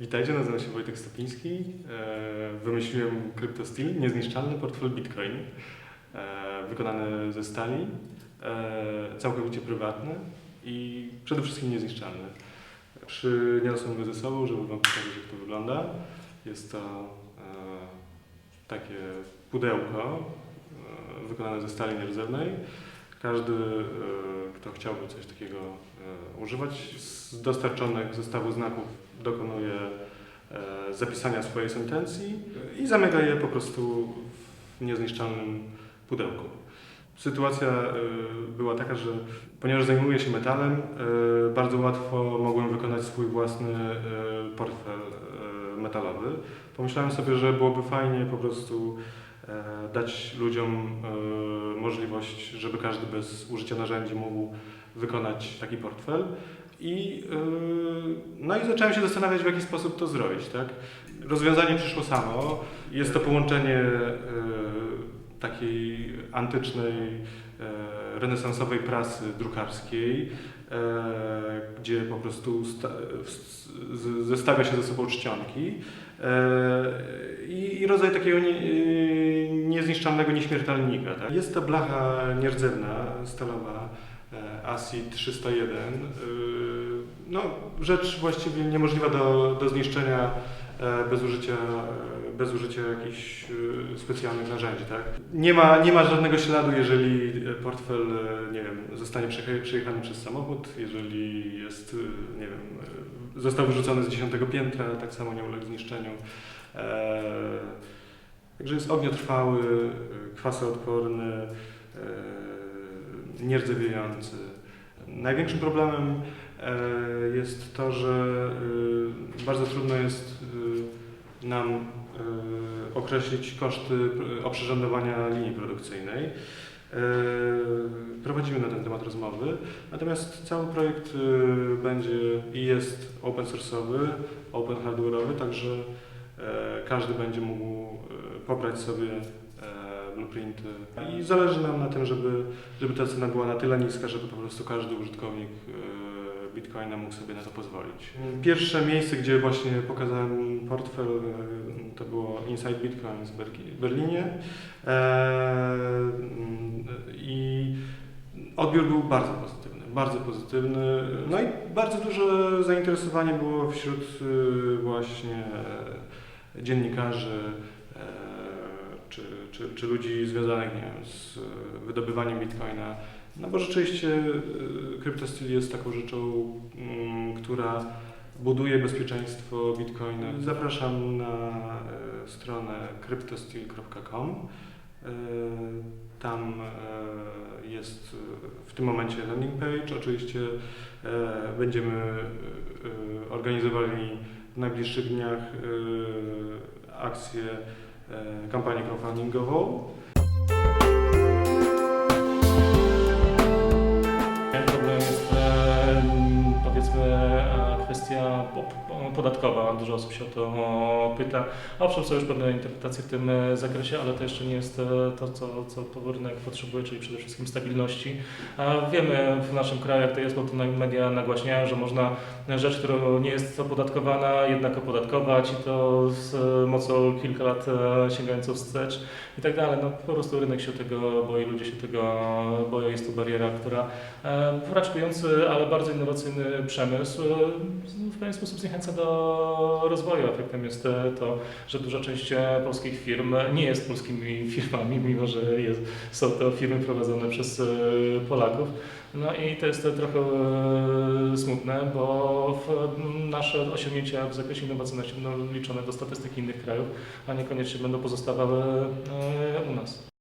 Witajcie, nazywam się Wojtek Stopiński. E, Wymyśliłem CryptoSteel, niezniszczalny portfel Bitcoin, e, wykonany ze stali, e, całkowicie prywatny i przede wszystkim niezniszczalny. Przyniosłem go ze sobą, żeby Wam pokazać, jak to wygląda. Jest to takie pudełko wykonane ze stali nierdzewnej. Każdy, e, kto chciałby coś takiego e, używać, z dostarczonych zestawu znaków dokonuje e, zapisania swojej sentencji i zamyka je po prostu w niezniszczalnym pudełku. Sytuacja była taka, że ponieważ zajmuję się metalem, bardzo łatwo mogłem wykonać swój własny portfel metalowy. Pomyślałem sobie, że byłoby fajnie po prostu e, dać ludziom e, możliwość, żeby każdy bez użycia narzędzi mógł wykonać taki portfel. I, e, no i zacząłem się zastanawiać, w jaki sposób to zrobić. Tak? Rozwiązanie przyszło samo. Jest to połączenie takiej antycznej, renesansowej prasy drukarskiej, gdzie po prostu z- zestawia się ze sobą czcionki e, i, rodzaj takiego nie, niezniszczalnego nieśmiertelnika. Tak? Jest to blacha nierdzewna, stalowa, e, ASI 301. No, rzecz właściwie niemożliwa do, do zniszczenia e, bez użycia, e, bez użycia jakichś e, specjalnych narzędzi. Tak? Nie, ma, nie ma żadnego śladu, jeżeli portfel nie wiem, zostanie przeje- przejechany przez samochód, jeżeli jest, nie wiem, został wyrzucony z dziesiątego piętra, tak samo nie uległ zniszczeniu. Także jest ogniotrwały, kwasoodporny, nierdzewiejący. Największym problemem jest to, że e, bardzo trudno jest e, nam e, określić koszty e, oprzyrządowania linii produkcyjnej. E, Prowadzimy na ten temat rozmowy, natomiast cały projekt e, będzie i jest open source'owy, open hardware'owy, także e, każdy będzie mógł e, pobrać sobie e, blueprinty i zależy nam na tym, żeby, żeby ta cena była na tyle niska, żeby po prostu każdy użytkownik e, Bitcoina mógł sobie na to pozwolić. Pierwsze miejsce, gdzie właśnie pokazałem portfel, e, to było Inside Bitcoin w Berlinie E, mm, i odbiór był bardzo pozytywny, bardzo pozytywny. No i bardzo duże zainteresowanie było wśród e, właśnie dziennikarzy czy, czy, czy ludzi związanych nie wiem, z wydobywaniem bitcoina. No bo rzeczywiście e, CryptoSteel jest taką rzeczą, mm, która buduje bezpieczeństwo bitcoina. Zapraszam na e, stronę cryptosteel.com. E, Tam e, jest w tym momencie landing page. Oczywiście będziemy organizowali w najbliższych dniach akcję, kampanię crowdfundingową. Podatkowa. Dużo osób się o to pyta. Owszem, są już pewne interpretacje w tym e, zakresie, ale to jeszcze nie jest e, to, co, co to rynek potrzebuje, czyli przede wszystkim stabilności. A wiemy w naszym kraju, jak to jest, bo to na- media nagłaśniają, że można rzecz, która nie jest opodatkowana, jednak opodatkować i to z mocą kilka lat e, sięgającą wstecz i tak dalej. No, po prostu rynek się tego boi, ludzie się tego boją. Jest to bariera, która e, raczkujący, ale bardzo innowacyjny przemysł e, w pewien sposób zniechęca do rozwoju. Efektem jest e, to, że duża część e, polskich firm nie jest polskimi firmami, mimo że jest, są to firmy prowadzone przez e, Polaków. No i to jest trochę smutne, bo nasze osiągnięcia w zakresie innowacyjności będą liczone do statystyk innych krajów, a niekoniecznie będą pozostawały u nas.